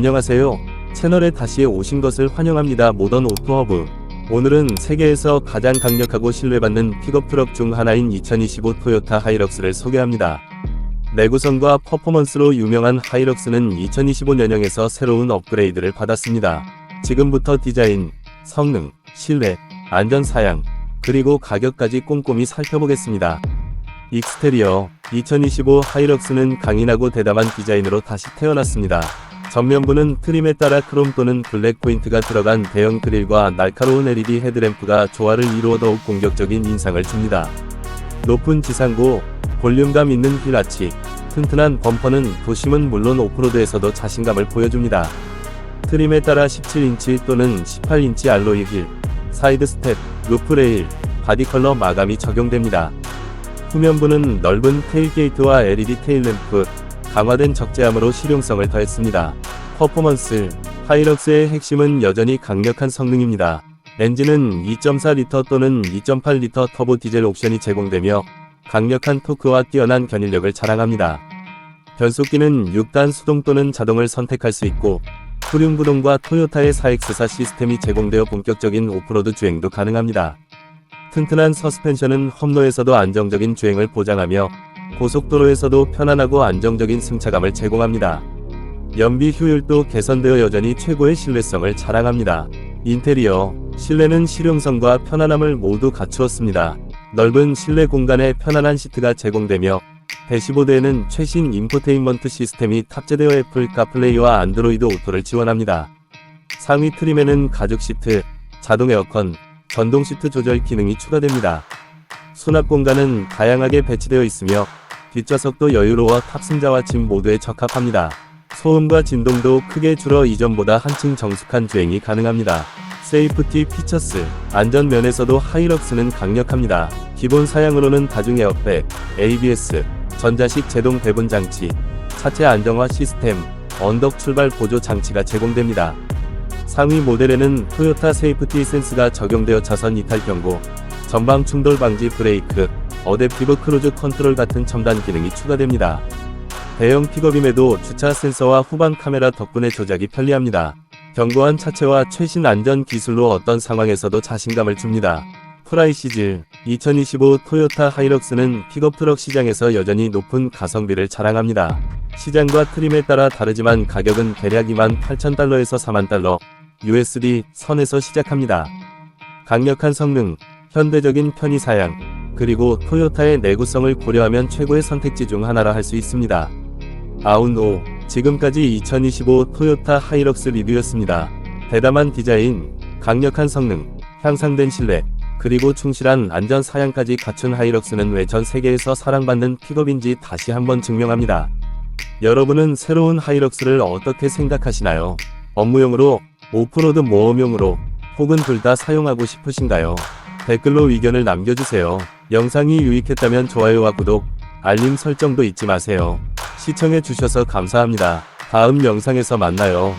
안녕하세요. 채널에 다시 오신 것을 환영합니다. 모던 오토허브. 오늘은 세계에서 가장 강력하고 신뢰받는 픽업 트럭 중 하나인 2025 토요타 하이럭스를 소개합니다. 내구성과 퍼포먼스로 유명한 하이럭스는 2025년형에서 새로운 업그레이드를 받았습니다. 지금부터 디자인, 성능, 실내, 안전 사양, 그리고 가격까지 꼼꼼히 살펴보겠습니다. 익스테리어 2025 하이럭스는 강인하고 대담한 디자인으로 다시 태어났습니다. 전면부는 트림에 따라 크롬 또는 블랙 포인트가 들어간 대형 그릴과 날카로운 LED 헤드램프가 조화를 이루어 더욱 공격적인 인상을 줍니다. 높은 지상고, 볼륨감 있는 휠 아치, 튼튼한 범퍼는 도심은 물론 오프로드에서도 자신감을 보여줍니다. 트림에 따라 17인치 또는 18인치 알로이 휠, 사이드 스텝, 루프 레일, 바디 컬러 마감이 적용됩니다. 후면부는 넓은 테일게이트와 LED 테일램프, 강화된 적재함으로 실용성을 더했습니다. 퍼포먼스, 하이럭스의 핵심은 여전히 강력한 성능입니다. 엔진은 2.4리터 또는 2.8리터 터보 디젤 옵션이 제공되며 강력한 토크와 뛰어난 견인력을 자랑합니다. 변속기는 6단 수동 또는 자동을 선택할 수 있고 후륜구동과 토요타의 4X사 시스템이 제공되어 본격적인 오프로드 주행도 가능합니다. 튼튼한 서스펜션은 험로에서도 안정적인 주행을 보장하며 고속도로에서도 편안하고 안정적인 승차감을 제공합니다. 연비 효율도 개선되어 여전히 최고의 신뢰성을 자랑합니다. 인테리어, 실내는 실용성과 편안함을 모두 갖추었습니다. 넓은 실내 공간에 편안한 시트가 제공되며 대시보드에는 최신 인포테인먼트 시스템이 탑재되어 애플 카플레이와 안드로이드 오토를 지원합니다. 상위 트림에는 가죽 시트, 자동 에어컨, 전동 시트 조절 기능이 추가됩니다. 수납 공간은 다양하게 배치되어 있으며 뒷좌석도 여유로워 탑승자와 짐 모두에 적합합니다. 소음과 진동도 크게 줄어 이전보다 한층 정숙한 주행이 가능합니다. 세이프티 피처스, 안전 면에서도 하이럭스는 강력합니다. 기본 사양으로는 다중 에어백, ABS, 전자식 제동 배분 장치, 차체 안정화 시스템, 언덕 출발 보조 장치가 제공됩니다. 상위 모델에는 토요타 세이프티 센스가 적용되어 차선 이탈 경고, 전방 충돌 방지 브레이크, 어댑티브 크루즈 컨트롤 같은 첨단 기능이 추가됩니다. 대형 픽업임에도 주차 센서와 후방 카메라 덕분에 조작이 편리합니다. 견고한 차체와 최신 안전 기술로 어떤 상황에서도 자신감을 줍니다. 프라이시즈 2025 토요타 하이럭스는 픽업 트럭 시장에서 여전히 높은 가성비를 자랑합니다. 시장과 트림에 따라 다르지만 가격은 대략 28,000달러에서 4만 달러, USD 선에서 시작합니다. 강력한 성능, 현대적인 편의 사양, 그리고 토요타의 내구성을 고려하면 최고의 선택지 중 하나라 할 수 있습니다. 아웃노 지금까지 2025 토요타 하이럭스 리뷰였습니다. 대담한 디자인, 강력한 성능, 향상된 신뢰, 그리고 충실한 안전 사양까지 갖춘 하이럭스는 왜 전 세계에서 사랑받는 픽업인지 다시 한번 증명합니다. 여러분은 새로운 하이럭스를 어떻게 생각하시나요? 업무용으로, 오프로드 모험용으로, 혹은 둘 다 사용하고 싶으신가요? 댓글로 의견을 남겨주세요. 영상이 유익했다면 좋아요와 구독, 알림 설정도 잊지 마세요. 시청해주셔서 감사합니다. 다음 영상에서 만나요.